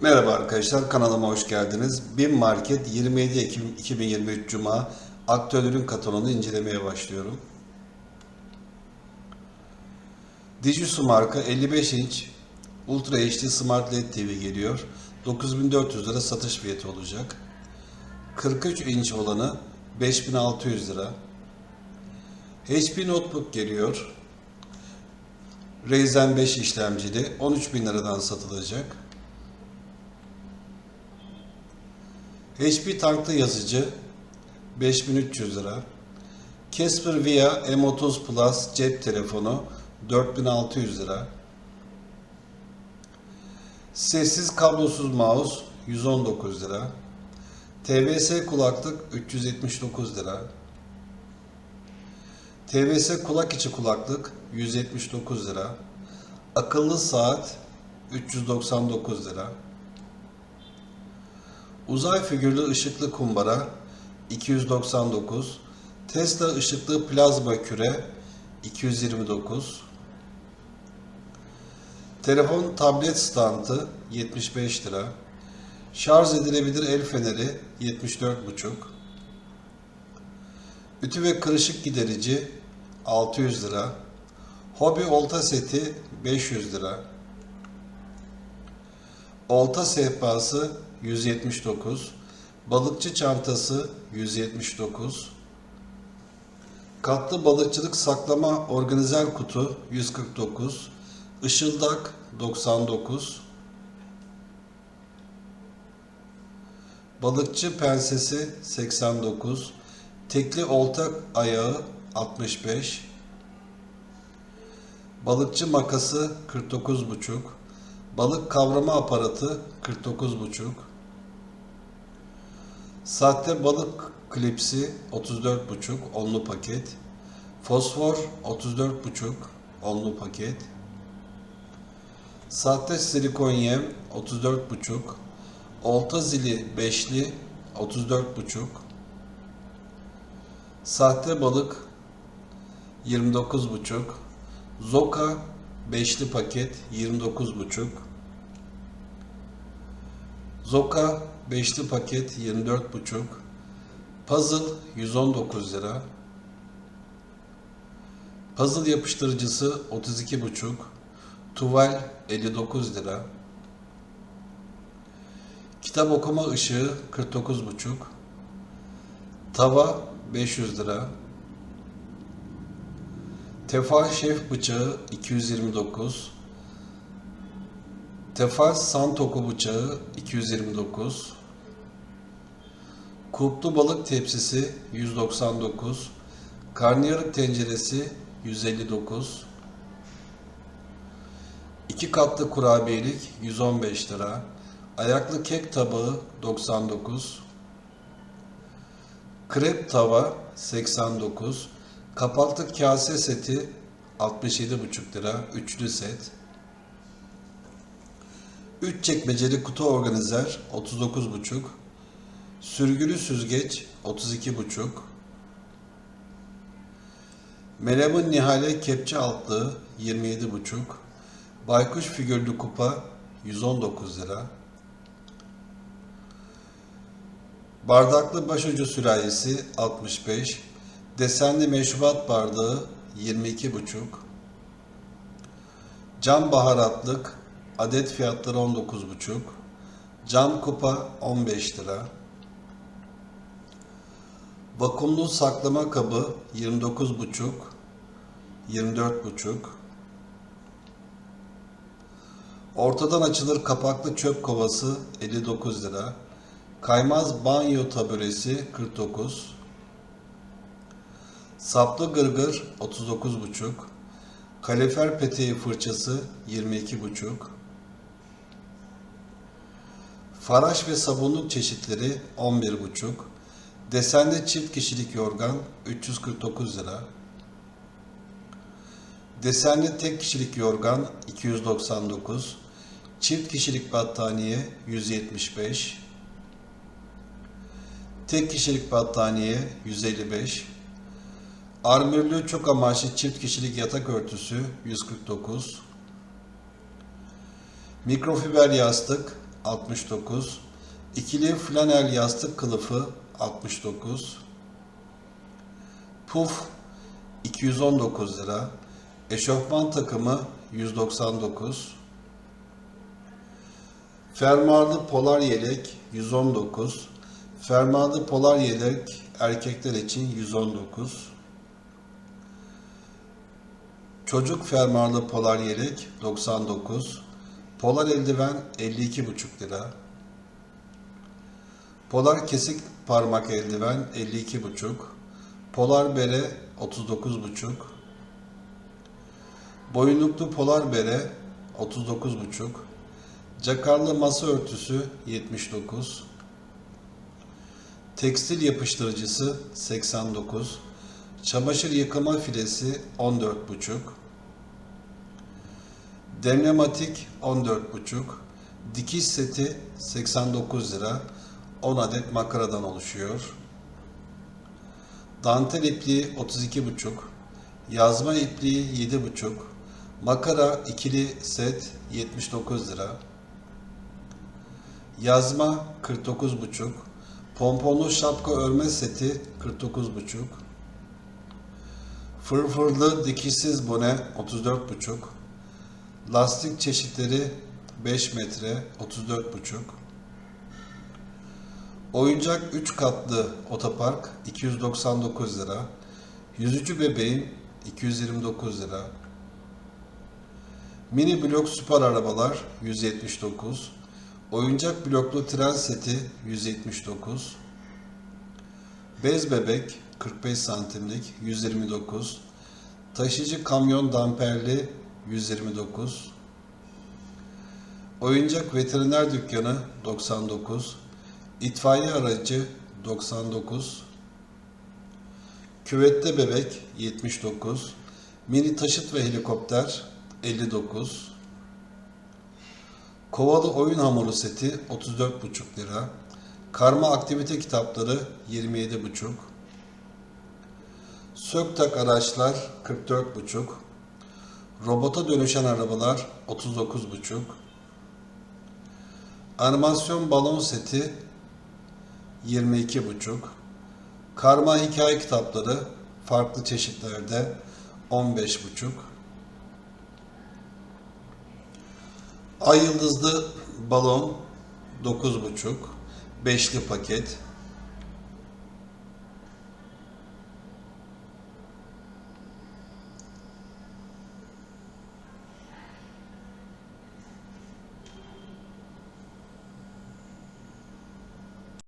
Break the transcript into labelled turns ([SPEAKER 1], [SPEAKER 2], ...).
[SPEAKER 1] Merhaba arkadaşlar kanalıma hoş geldiniz. BİM Market 27 Ekim 2023 Cuma aktüel ürün kataloğunu incelemeye başlıyorum. Digisu marka 55 inç Ultra HD Smart LED TV geliyor. 9400 lira satış fiyatı olacak. 43 inç olanı 5600 lira. HP Notebook geliyor. Ryzen 5 işlemcili 13000 liradan satılacak. HP tanklı yazıcı 5300 lira. Casper Via M30 Plus cep telefonu 4600 lira. Sessiz kablosuz mouse 119 lira. TVS kulaklık 379 lira. TVS kulak içi kulaklık 179 lira. Akıllı saat 399 lira. Uzay figürlü ışıklı kumbara 299, Tesla ışıklı plazma küre 229, telefon tablet standı 75 lira, şarj edilebilir el feneri 74,5, ütü ve kırışık giderici 600 lira, hobi olta seti 500 lira, Olta sehpası 179, balıkçı çantası 179, katlı balıkçılık saklama organizer kutu 149, ışıldak 99, balıkçı pensesi 89, tekli olta ayağı 65, balıkçı makası 49,5, Balık kavrama aparatı 49,5. Sahte balık klipsi 34,5 onlu paket. Fosfor 34,5 onlu paket. Sahte silikon yem 34,5. Olta zili 5'li 34,5. Sahte balık 29,5. Zoka Beşli paket 29,5. Zoka beşli paket 24,5. Puzzle 119 lira. Puzzle yapıştırıcısı 32,5. Tuval 59 lira. Kitap okuma ışığı 49,5. Tava 500 lira. Tefal şef bıçağı 229. Tefal santoku bıçağı 229. Kulplu balık tepsisi 199. Karnıyarık tenceresi 159. İki katlı kurabiyelik 115 lira. Ayaklı kek tabağı 99. Krep tava 89. Kapaklı kase seti 67,5 lira. Üçlü set. 3 çekmeceli kutu organizer 39,5. Sürgülü süzgeç 32,5. Melem'in Nihale kepçe altlığı 27,5. Baykuş figürlü kupa 119 lira. Bardaklı başucu sürahisi 65. Desenli meşrubat bardağı 22,5. Cam baharatlık adet fiyatları 19,5. Cam kupa 15 lira. Vakumlu saklama kabı 29,5. 24,5. Ortadan açılır kapaklı çöp kovası 59 lira. Kaymaz banyo taburesi 49. Saplı gırgır 39,5. Kalifer peteği fırçası 22,5. Faraş ve sabunluk çeşitleri 11,5. Desenli çift kişilik yorgan 349 lira. Desenli tek kişilik yorgan 299. Çift kişilik battaniye 175. Tek kişilik battaniye 155. Armürlü çok amaçlı çift kişilik yatak örtüsü 149. Mikrofiber yastık 69. İkili flanel yastık kılıfı 69. Puf 219 lira. Eşofman takımı 199. Fermuarlı polar yelek 119. Fermuarlı polar yelek erkekler için 119. Çocuk fermuarlı polar yelek 99. Polar eldiven 52,5 lira. Polar kesik parmak eldiven 52,5. Polar bere 39,5. Boyunluklu polar bere 39,5. Cakarlı masa örtüsü 79. Tekstil yapıştırıcısı 89. Çamaşır yıkama filesi 14,5. Demlematik 14,5. Dikiş seti 89 lira. 10 adet makaradan oluşuyor. Dantel ipliği 32,5. Yazma ipliği 7,5. Makara ikili set 79 lira. Yazma 49,5. Pomponlu şapka örme seti 49,5. Fırfırlı dikişsiz bone 34,5. Lastik çeşitleri 5 metre 34,5. Oyuncak 3 katlı otopark 299 lira. Yüzücü bebeğim 229 lira. Mini blok süper arabalar 179. Oyuncak bloklu tren seti 179. Bez bebek 45 santimlik 129. Taşıyıcı kamyon damperli 129. Oyuncak veteriner dükkanı 99. İtfaiye aracı 99. Küvette bebek 79. Mini taşıt ve helikopter 59. Kovalı oyun hamuru seti 34,5 lira. Karma aktivite kitapları 27,5. Söktak araçlar 44,5. Robota dönüşen arabalar 39,5. Animasyon balon seti 22,5. Karma hikaye kitapları farklı çeşitlerde 15,5. Ay yıldızlı balon 9,5. Beşli paket